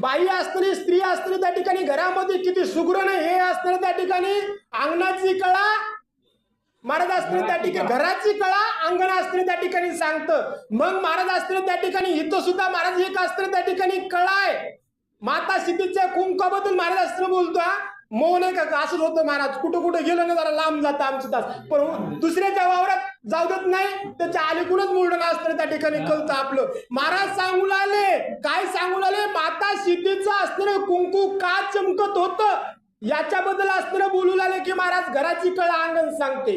बाई असताना स्त्री असताना त्या ठिकाणी घरामध्ये किती सुगरण हे असताना त्या ठिकाणी अंगणाची कळा महाराज असताना त्या ठिकाणी घराची कळा अंगण असताना त्या ठिकाणी सांगतं. मग महाराज असताना त्या ठिकाणी इथं सुद्धा महाराज एक असताना त्या ठिकाणी कळा आहे. माता सीतेच्या कुंकाबद्दल महाराज असताना बोलतो. मौन आहे का? असंच होतं महाराज. कुठं कुठं गेलं ना जरा लांब जातं आमचं तास. पण दुसऱ्याच्या वावरात जाऊ देत नाही. त्याच्या अलीकडूनच मुलडण असतं त्या ठिकाणी कळतं आपलं. महाराज सांगू आले काय सांगू आले माता सीतेचं असणारं कुंकू का चमकत होतं? याच्याबद्दल असणारं बोलू लागले की महाराज घराची कळ अंगण सांगते.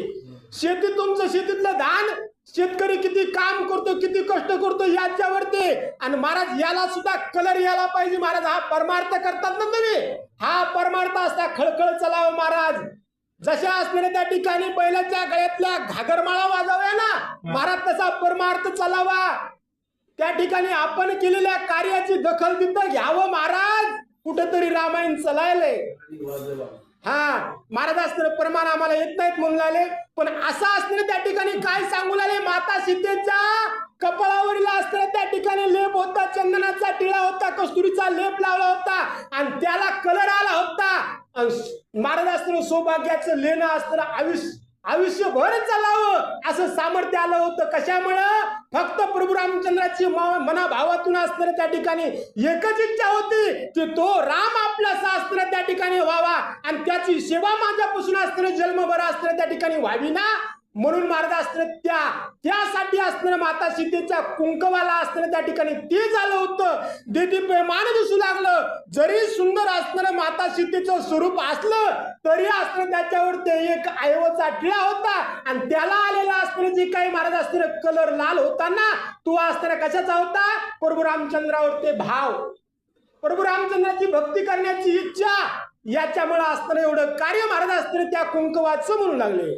शेती तुमचं शेतीतलं धान शेतकरी किती काम करतो किती कष्ट करतो याच्यावर ते आणि महाराज याला सुद्धा कलर यायला पाहिजे. महाराज हा परमार्थ करतात ना तुम्ही? हा परमार्थ असता खळखळ चलाव महाराज. जशा असणाऱ्या त्या ठिकाणी बैलाच्या गळ्यातल्या घागरमाळा वाजाव्या ना महाराज तसा परमार्थ चालावा. त्या ठिकाणी आपण केलेल्या कार्याची दखल तिथं घ्यावं महाराज. कुठेतरी रामायण चलायलंय. हा महाराज असणार प्रमाण आम्हाला येत नाहीत म्हणून आले पण असं असणार त्या ठिकाणी काय सांगू लागले माता सीतेच्या कपाळावरील असताना त्या ठिकाणी लेप होता चंदनाचा टिळा होता कस्तुरीचा लेप लावला होता. आणि त्याला कलर आला होता. महाराज सौभाग्याचं लेणं असताना आयुष्य आयुष्यभर चालावं असं सामर्थ्य आलं होतं. कशामुळं? फक्त प्रभू रामचंद्राची म- मनाभावातून असणार त्या ठिकाणी एकच इच्छा होती की तो राम आपला शास्त्र त्या ठिकाणी व्हावा आणि त्याची सेवा माझ्यापासून असणार जन्मभर असणार त्या ठिकाणी व्हावी ना? म्हणून मार्ग असणं त्या त्यासाठी असणारं माता सीतेच्या कुंकवाला असणं त्या ठिकाणी ते झालं होतं. देती प्रेमान दिसू लागलं. जरी सुंदर असणारं माता सीतेचं स्वरूप असलं तरी असणं त्याच्यावर ते एक ऐवचा टिळा होता. आणि त्याला आलेला असणं जे काही महाराज असणारं कलर लाल होता ना तो असणारा कशाचा होता? प्रभू रामचंद्रावर ते भाव. प्रभू रामचंद्राची भक्ती करण्याची इच्छा याच्यामुळे असताना एवढं कार्य महाराज असताना त्या कुंकवाचं म्हणू लागले.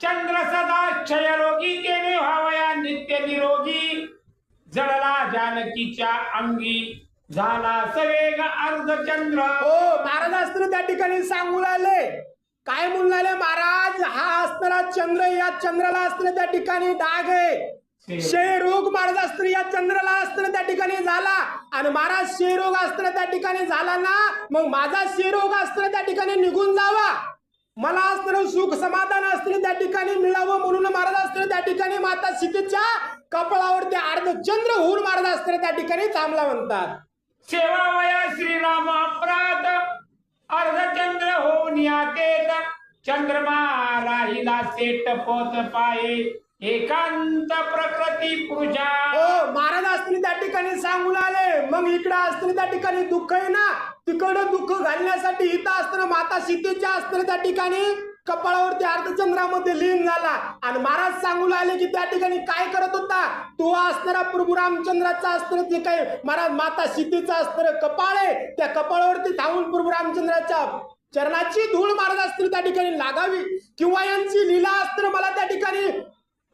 चंद्र सदा क्षयरोगी केले व्हावया नित्य निरोगी. जळला जानकीच्या अंगी. झाला सवेग अर्धचंद्र हो महाराज असताना त्या ठिकाणी सांगू आले काय म्हणून आले महाराज हा असणारा चंद्र या चंद्राला असताना त्या ठिकाणी डाग आहे. क्षयरोग महाराज असताना या चंद्राला असताना त्या ठिकाणी झाला. आणि महाराज क्षयरोग असताना त्या ठिकाणी झाला ना मग माझा क्षयरोग असताना त्या ठिकाणी निघून जावा. मला असणारं सुख समाधान असतील त्या ठिकाणी मिळावं म्हणून महाराज असतील त्या ठिकाणी माता सीतेच्या कपाळावरती अर्धचंद्र होऊन महाराज असतील त्या ठिकाणी थांबला म्हणतात. सेवावया श्रीराम अपराध अर्धचंद्र होऊन या चंद्रमा राहिला सेट पोत पाये. एकांत प्रकृती पूजा. हो महाराज असतील त्या ठिकाणी सांगून आले. मग इकडं असतील त्या ठिकाणी दुःख आहे ना? तिकडं दुःख घालण्यासाठी इथं असताना माता सीतेच्या असताना त्या ठिकाणी कपाळावरती अर्धचंद्रामध्ये लीन झाला. आणि महाराज सांगू आले की त्या ठिकाणी काय करत होता? तो असणारा प्रभू रामचंद्राचा असताना जे काही महाराज माता सीतेचा अस्त्र कपाळ आहे त्या कपाळावरती धावून प्रभू रामचंद्राच्या चरणाची धूळ महाराज असतील त्या ठिकाणी लागावी. किंवा यांची लीला असताना मला त्या ठिकाणी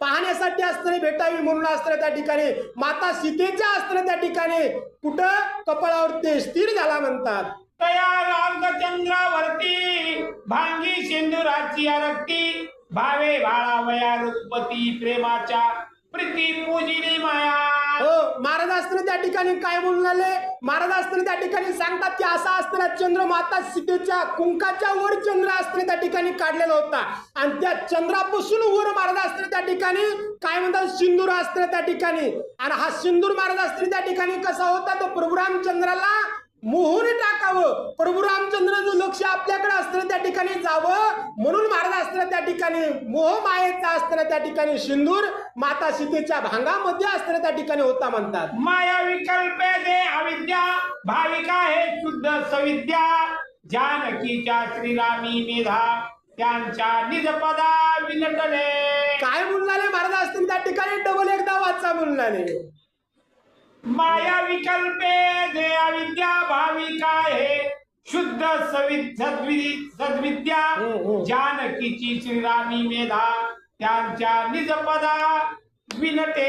पाहण्यासाठी असताना भेटावी म्हणून अस्त्र त्या ठिकाणी. माता सीतेच्या अस्त्र त्या ठिकाणी. कुठं? कपाळावर ते स्थिर झाला म्हणतात. तया रामचंद्रावरती भांगी सिंधुराची आरक्ती भावे भाळावया रुपती प्रेमाच्या प्रीती पूजिली माया. हो महाराज असताना त्या ठिकाणी काय बोलून आले महाराज असताना त्या ठिकाणी सांगतात की असा असताना चंद्र माता सीतेच्या कुंकाच्या वर चंद्र असताना त्या ठिकाणी काढलेला होता. आणि त्या चंद्रापासून वर महाराज असताना त्या ठिकाणी काय म्हणतात सिंदूर असताना त्या ठिकाणी. आणि हा सिंदूर महाराज असताना त्या ठिकाणी कसा होता? तो प्रभुराम चंद्राला मोहून टाकावं. प्रभू रामचंद्राचं लक्ष आपल्याकडे असताना त्या ठिकाणी जावं. म्हणून महाराज असताना त्या ठिकाणी. मोह मायेचा असताना त्या ठिकाणी. सिंदूर माता सीतेच्या भांगामध्ये असताना त्या ठिकाणी होता म्हणतात. माया विकल्पे दे अविद्या. भाविका हे शुद्ध सविद्या. जानकीच्या श्रीरामी मेधा त्यांच्या निजपदा विनटले काय म्हणून महाराज असतील त्या ठिकाणी. डबल एकदा वाचा म्हणून माया विकल्पे दे अविद्या भाविका हे शुद्ध सद्विद्या हो, हो. जानकीची श्रीरामी मेधा त्यांच्या निजपदा विनते.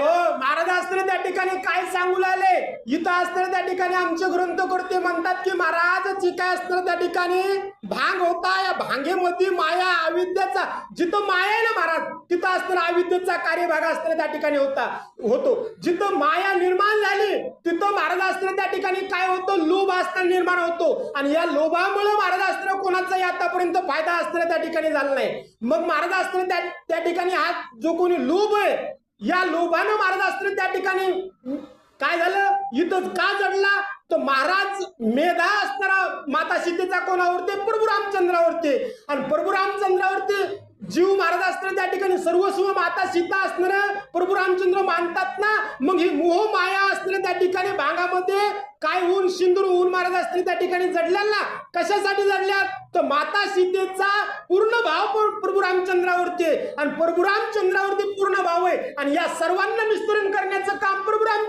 हो महाराज असताना त्या ठिकाणी काय सांगू लागले? इथं असताना त्या ठिकाणी आमचे ग्रंथकर्ते म्हणतात की महाराज जी काय असताना त्या ठिकाणी भांग होता या भांगेमध्ये माया अविद्याचा जिथं माया आहे ना महाराज तिथं असताना अविद्येचा कार्यभाग असताना त्या ठिकाणी होता होतो. जिथं माया निर्माण झाली तिथं महाराज असताना त्या ठिकाणी काय होतं? लोभ असताना निर्माण होतो. आणि या लोभामुळे महाराज असताना कोणाचाही आतापर्यंत फायदा असताना त्या ठिकाणी झाला नाही. मग महाराज असताना त्या त्या ठिकाणी हा जो कोणी लोभ आहे या लोभानं महाराज असताना त्या ठिकाणी. काय झालं? इथं का जडला? तर महाराज मेधा असणारा माता सीतेचा कोणावरती? प्रभू रामचंद्रावरती. आणि प्रभू रामचंद्रावरती जीव महाराज असताना त्या ठिकाणी सर्वस्व माता सीता असणार प्रभू रामचंद्र मानतात ना मग ही मोह माया असणाऱ्या त्या ठिकाणी भांगामध्ये काय होऊन सिंदूर ऊन महाराज असते त्या ठिकाणी जडल्या ना कशासाठी जडल्या तर माता सीतेचा पूर्ण भाव प्रभू रामचंद्रावरती आणि प्रभू रामचंद्रावरती पूर्ण भाव आहे. आणि या सर्वांना निस्तरण करण्याचं काम प्रभू राम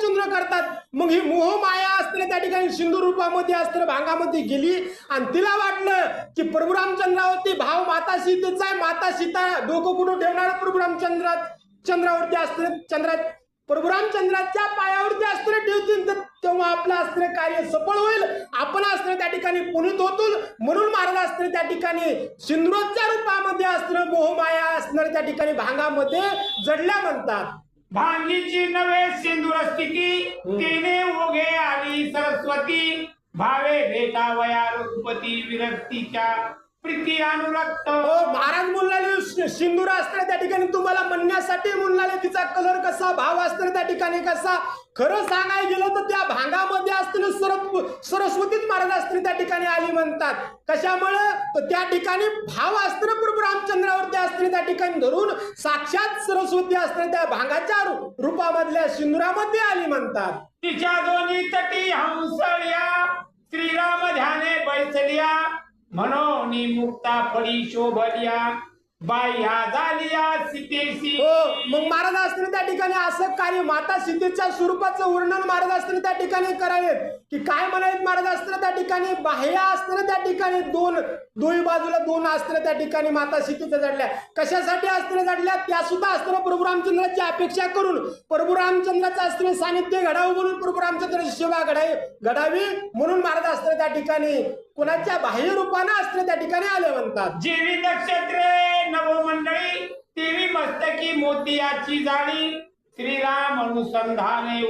मग ही मोह माया त्या ठिकाणी सिंधू रूपामध्ये अस्त्र भांगामध्ये गेली. आणि तिला वाटलं की प्रभू रामचंद्रावरती भाव माता सीतेचा आहे. माता सीता डोकं कुठं ठेवणार प्रभू रामचंद्रा चंद्रावरती अस्त्र चंद्रात प्रभू रामचंद्राच्या पायावरती अस्त्र ठेवतील. तर तेव्हा आपलं अस्त्र कार्य सफळ होईल. आपण अस्त्र त्या ठिकाणी पुनित होतो म्हणून महाराज अस्त्र त्या ठिकाणी सिंधुरोच्या रूपामध्ये अस्त्र मोहमाया असणार त्या ठिकाणी भांगामध्ये जडल्या म्हणतात. भांगीची नवे सिंदूर स्थिती तिने उगे आली सरस्वती. भावे भेटावया रघुपती विरक्तीच्या प्रीती अनुरक्त हो महाराज म्हणलाले सिंदूर असताना त्या ठिकाणी. तुम्हाला म्हणण्यासाठी म्हणलाले तिचा कलर कसा भाव असताना त्या ठिकाणी कसा? खरं सांगायला गेलं तर त्या भांगामध्ये असताना सरस्व सरस्वतीच महाराज असताना त्या ठिकाणी आली म्हणतात. कशामुळं? तर त्या ठिकाणी भाव असताना प्रभू रामचंद्रावरती असताना त्या ठिकाणी धरून साक्षात सरस्वती असताना त्या भांगाच्या रूपामधल्या सिंदुरामध्ये आली म्हणतात. तिच्या दोन्ही तटी हंसळ्या. श्रीराम ध्याने बैसल्या. म्हणून मुक्ता फळी शोभल्या बाह्या झालिया सीतेशी हो मग महाराज असताना त्या ठिकाणी असं कार्य माता सीतेच्या स्वरूपाचं वर्णन महाराज असताना त्या ठिकाणी करावेत. की काय म्हणायत महाराज असताना त्या ठिकाणी? बाह्य असताना त्या ठिकाणी. दोन दोन्ही बाजूला दोन असताना त्या ठिकाणी. माता सीतेच्या जडल्या कशासाठी असताना जडल्या त्या सुद्धा असताना प्रभू रामचंद्राची अपेक्षा करून. प्रभू रामचंद्राचं असताना सानिध्य घडावं म्हणून प्रभू रामचंद्राची सेवा घडावी घडावी म्हणून महाराज असताना त्या ठिकाणी. कुणाच्या बाह्य रूपानं असताना त्या ठिकाणी आले म्हणतात. जीवी नक्षत्रे नवमंडळी देवी मस्तकी मोतियाची जाळी श्रीराम अनुसंधाने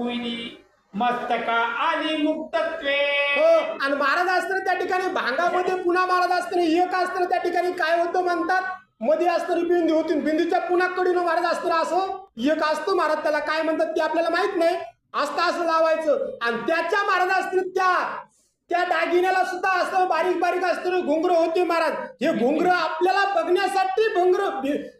ओळी. मस्तका आणि मुक्तत्वे. हो आणि महाराज असताना त्या ठिकाणी भांगामध्ये पुन्हा महाराज असताना एक असताना त्या ठिकाणी काय होतं म्हणतात? मध्ये असताना बिंदू होती बिंदूच्या पुन्हा कडीनं महाराज असताना असं एक असतो महाराज त्याला काय म्हणतात ते आपल्याला माहीत नाही. असतं असं लावायचं. आणि त्याच्या महाराज असतील त्या त्या दागिन्याला सुद्धा असं बारीक बारीक असतो घुंगर होते महाराज. हे घुंगर आपल्याला बघण्यासाठी घुंगर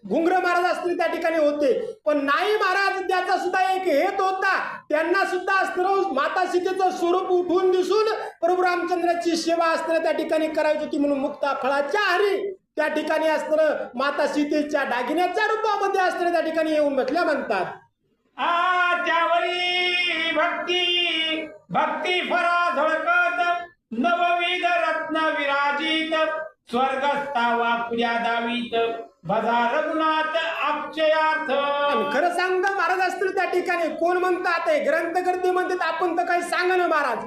घुंगर महाराज असतील त्या ठिकाणी होते. पण नाही महाराज त्याचा सुद्धा एक हेत होता. त्यांना सुद्धा असताना माता सीतेचं स्वरूप उठून दिसून प्रभू रामचंद्राची सेवा असताना त्या ठिकाणी करायची होती म्हणून मुक्ता फळाच्या हरी त्या ठिकाणी असताना माता सीतेच्या दागिन्याच्या रूपामध्ये असताना त्या ठिकाणी येऊन बसल्या म्हणतात. आ त्यावरी भक्ती भक्ती फरा झळकत नवविध रत्न विराजित स्वर्गस्तावा वाकुड्या दावीत भजा रघुनाथ अक्षयार्थ खरं सांग महाराज असतील त्या ठिकाणी? कोण म्हणतात हे? ग्रंथकर्ते म्हणतात आपण तर काही सांगा ना महाराज.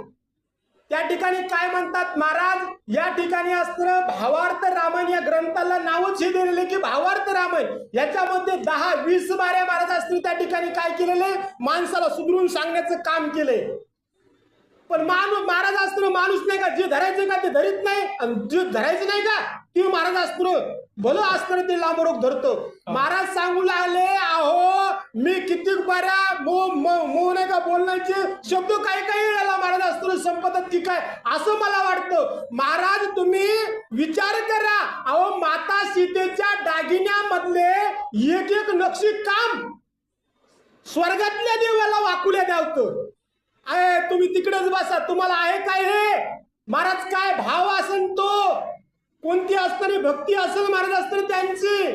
त्या ठिकाणी काय म्हणतात महाराज? या ठिकाणी असतं भावार्थ रामायण या ग्रंथाला नावच हे दिलेले की भावार्थ रामायण. याच्यामध्ये दहा वीस बाऱ्या महाराज असतील त्या ठिकाणी काय केलेले माणसाला सुधरून सांगण्याचं काम केलंय. पण माणूस महाराज असतो माणूस नाही का? जे धरायचं का? ते धरीत नाही. आणि जे धरायचं नाही का? ते महाराज असतो भलं असतं ते लांबरोग धरतो. महाराज सांगू लागले अहो मी किती बऱ्या मो मो मो नाही का बोलण्याचे शब्द काही काही याला महाराज असतो संपतात की काय? असं मला वाटतं. महाराज तुम्ही विचार करा. अहो माता सीतेच्या दागिन्यामधले एक एक नक्षी काम स्वर्गातल्या देवाला वाकुल्या द्यावतं आहे तुम्ही तिकडेच बसा. तुम्हाला आहे काय हे? महाराज काय भाव असेल तो? कोणती असणारी भक्ती असेल महाराज असताना त्यांची?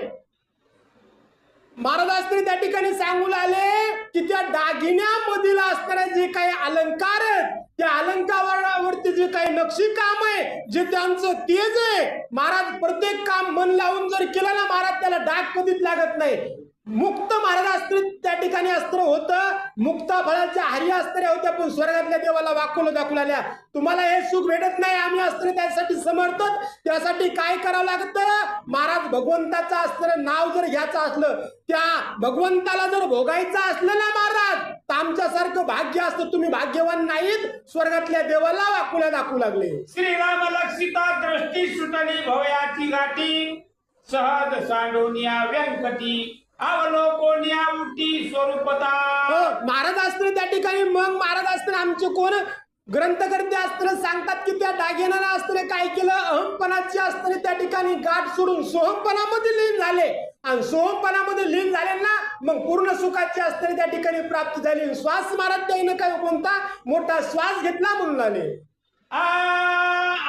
महाराज असताना त्या ठिकाणी सांगू आले की त्या दागिन्यामधील असणारे जे काही अलंकार आहेत त्या अलंकारावरती जे काही नक्षी काम आहे जे त्यांचं तेज आहे महाराज प्रत्येक काम मन लावून जर केलं ना महाराज त्याला डाग कधीच लागत नाही. मुक्त महाराज अस्त्र त्या ठिकाणी अस्त्र होतं. मुक्ता फळाच्या हरी अस्त्र होत्या पण स्वर्गातल्या देवाला वाकुल दाखवल्या तुम्हाला हे सुख भेटत नाही आम्ही अस्त्र त्यासाठी समर्थ त्यासाठी काय करावं लागतं? महाराज भगवंताचं अस्त्र नाव जर घ्यायचं असलं त्या भगवंताला जर भोगायचं असलं ना महाराज तर आमच्यासारखं भाग्य असतं. तुम्ही भाग्यवान नाहीत स्वर्गातल्या देवाला वाकुल्या दाखवू लागले. श्रीराम लक्षिता दृष्टी सुटली भवयाची गाठी सहज सांडोनिया व्यंकटी. अवलोकोनिया स्वरूपता। हो महाराज अस्त्र त्या ठिकाणी मग महाराज अस्त्र आमचे कोण? ग्रंथकर्ते अस्त्र सांगतात की त्या डागिनाला अस्त्र काय केलं? अहमपणाचे अस्त्र त्या ठिकाणी गाठ सोडून सोहमपणामध्ये लीन झाले. आणि सोहमपणामध्ये लीन झाले ना मग पूर्ण सुखाचे अस्त्र त्या ठिकाणी प्राप्त झाले. श्वास महाराज त्याने काय कोणता मोठा श्वास घेतला म्हणून आले. आ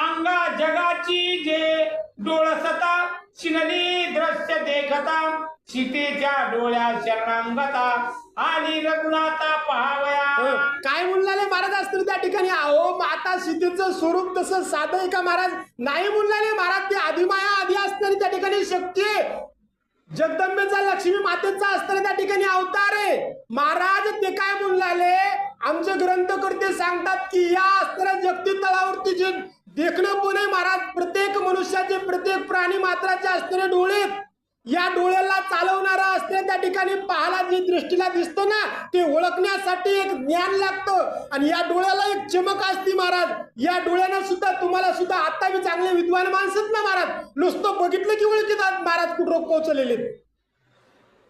अंगा जगाची जे डोळसता शिनली दृश्य देखता. सीतेच्या डोळ्या शरणांगता आणि रघुनाथा हो, पहावया काय म्हणलाले महाराज? अस्त्र त्या ठिकाणी अहो माता सीतेचं स्वरूप तसं साधं आहे का महाराज? नाही म्हणलाले महाराज ते आदिमाया आधी असणारी त्या ठिकाणी शक्ती आहे. जगदंबेचा लक्ष्मी मातेचा असताना त्या ठिकाणी अवतार आहे. महाराज ते काय म्हणलाले आमचे ग्रंथकर्ते सांगतात की या अस्त्र जगती तळावरती जे देखणं पुणे आहे महाराज प्रत्येक मनुष्याचे प्रत्येक प्राणी मात्राचे असणारे डोळे आहेत. या डोळ्याला चालवणारा असते त्या ठिकाणी पाहायला जी दृष्टीला दिसतो ना ते ओळखण्यासाठी एक ज्ञान लागतं. आणि या डोळ्याला एक चमक असते महाराज. या डोळ्यानं सुद्धा तुम्हाला सुद्धा आता बी चांगले विद्वान माणसंच ना महाराज. नुसतं बघितलं की ओळखीत महाराज कुठं पोहोचलेले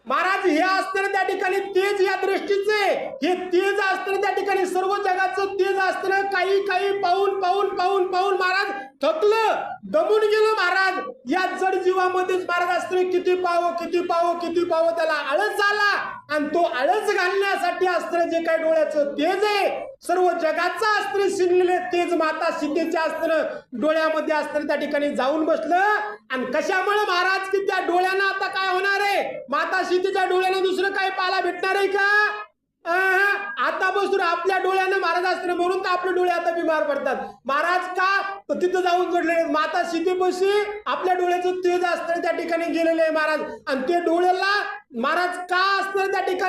महाराज हे असताना त्या ठिकाणी तेज या दृष्टीचे. हे तेज असताना त्या ठिकाणी सर्व जगाचं तेज असताना काही काही पाहून पाहून पाहून पाहून महाराज. थकलं दमून गेलं महाराज. या जड जीवामध्येच महाराज असताना किती पाहो किती पाहो किती पाहो त्याला आळस आला. आणि तो आळस घालण्यासाठी अस्त्र जे काही डोळ्याचं तेज आहे सर्व जगाचं अस्त्र शिनलेले तेज माता सीतेचे अस्त्र डोळ्यामध्ये अस्त्र त्या ठिकाणी जाऊन बसलं. आणि कशामुळे महाराज की त्या डोळ्यानं आता काय होणार आहे? माता सीतेच्या डोळ्यानं दुसरं काय पाला भेटणार आहे का? आता बसून आपल्या डोळ्यानं महाराज असते म्हणून तर आपले डोळे आता बिमार पडतात. महाराज का? तर तिथं जाऊन जोडलेले माता सीतेपाशी आपल्या डोळ्याचं तेज असतं त्या ठिकाणी गेलेले आहे महाराज. आणि ते डोळ्याला महाराज का असतं त्या ठिकाणी?